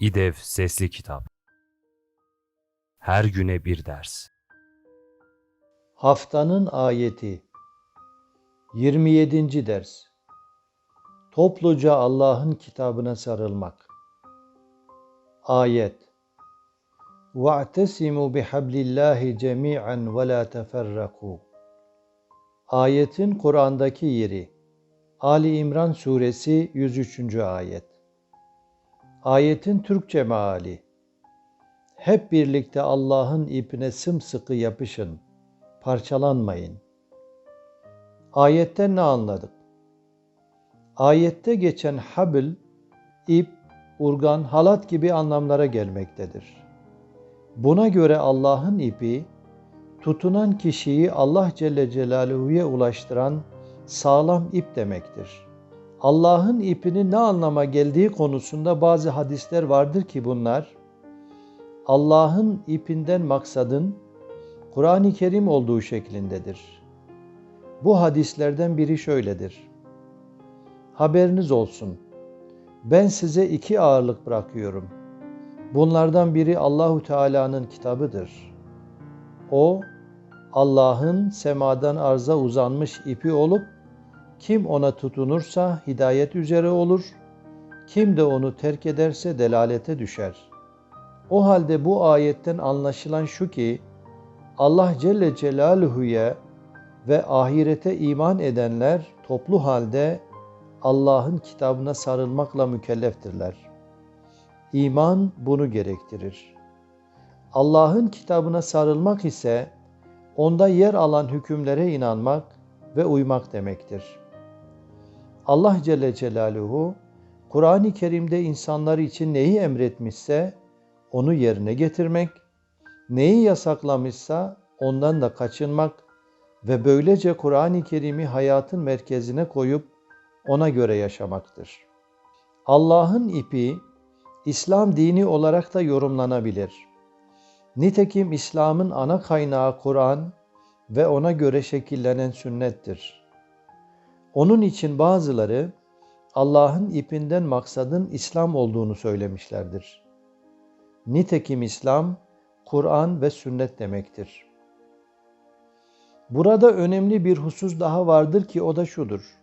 İDEV Sesli Kitap Her güne bir ders Haftanın ayeti 27. ders Topluca Allah'ın kitabına sarılmak Ayet وَاَعْتَسِمُوا بِحَبْلِ اللّٰهِ جَمِيعًا وَلَا تَفَرَّقُوا Ayetin Kur'an'daki yeri Ali İmran Suresi 103. ayet Ayetin Türkçe meali Hep birlikte Allah'ın ipine sımsıkı yapışın, parçalanmayın. Ayetten ne anladık? Ayette geçen habl, ip, urgan, halat gibi anlamlara gelmektedir. Buna göre Allah'ın ipi, tutunan kişiyi Allah Celle Celaluhu'ya ulaştıran sağlam ip demektir. Allah'ın ipinin ne anlama geldiği konusunda bazı hadisler vardır ki bunlar, Allah'ın ipinden maksadın Kur'an-ı Kerim olduğu şeklindedir. Bu hadislerden biri şöyledir. Haberiniz olsun. Ben size iki ağırlık bırakıyorum. Bunlardan biri Allahu Teala'nın kitabıdır. O Allah'ın semadan arza uzanmış ipi olup kim ona tutunursa hidayet üzere olur, kim de onu terk ederse delalete düşer. O halde bu ayetten anlaşılan şu ki Allah Celle Celaluhu'ya ve ahirete iman edenler toplu halde Allah'ın kitabına sarılmakla mükelleftirler. İman bunu gerektirir. Allah'ın kitabına sarılmak ise onda yer alan hükümlere inanmak ve uymak demektir. Allah Celle Celaluhu Kur'an-ı Kerim'de insanlar için neyi emretmişse onu yerine getirmek, neyi yasaklamışsa ondan da kaçınmak ve böylece Kur'an-ı Kerim'i hayatın merkezine koyup ona göre yaşamaktır. Allah'ın ipi İslam dini olarak da yorumlanabilir. Nitekim İslam'ın ana kaynağı Kur'an ve ona göre şekillenen sünnettir. Onun için bazıları Allah'ın ipinden maksadın İslam olduğunu söylemişlerdir. Nitekim İslam, Kur'an ve sünnet demektir. Burada önemli bir husus daha vardır ki o da şudur.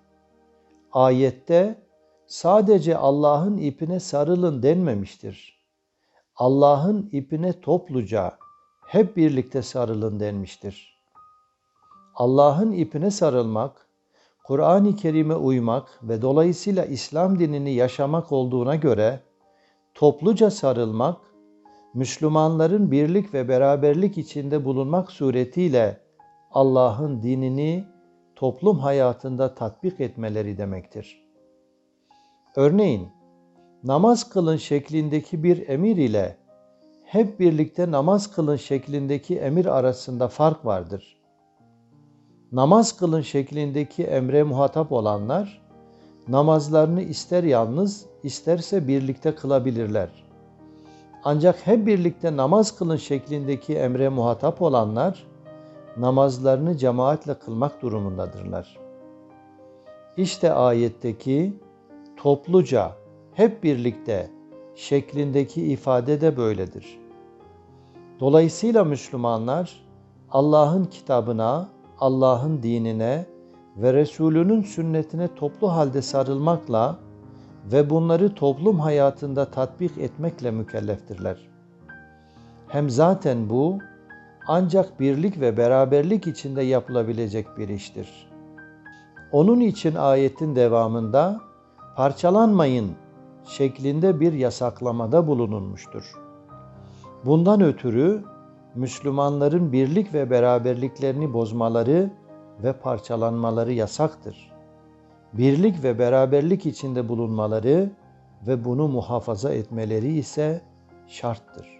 Ayette sadece Allah'ın ipine sarılın denmemiştir. Allah'ın ipine topluca hep birlikte sarılın denmiştir. Allah'ın ipine sarılmak, Kur'an-ı Kerim'e uymak ve dolayısıyla İslam dinini yaşamak olduğuna göre topluca sarılmak, Müslümanların birlik ve beraberlik içinde bulunmak suretiyle Allah'ın dinini toplum hayatında tatbik etmeleri demektir. Örneğin, namaz kılın şeklindeki bir emir ile hep birlikte namaz kılın şeklindeki emir arasında fark vardır. Namaz kılın şeklindeki emre muhatap olanlar, namazlarını ister yalnız, isterse birlikte kılabilirler. Ancak hep birlikte namaz kılın şeklindeki emre muhatap olanlar, namazlarını cemaatle kılmak durumundadırlar. İşte ayetteki topluca, hep birlikte şeklindeki ifade de böyledir. Dolayısıyla Müslümanlar Allah'ın kitabına, Allah'ın dinine ve Resulünün sünnetine toplu halde sarılmakla ve bunları toplum hayatında tatbik etmekle mükelleftirler. Hem zaten bu ancak birlik ve beraberlik içinde yapılabilecek bir iştir. Onun için ayetin devamında parçalanmayın şeklinde bir yasaklamada bulunulmuştur. Bundan ötürü Müslümanların birlik ve beraberliklerini bozmaları ve parçalanmaları yasaktır. Birlik ve beraberlik içinde bulunmaları ve bunu muhafaza etmeleri ise şarttır.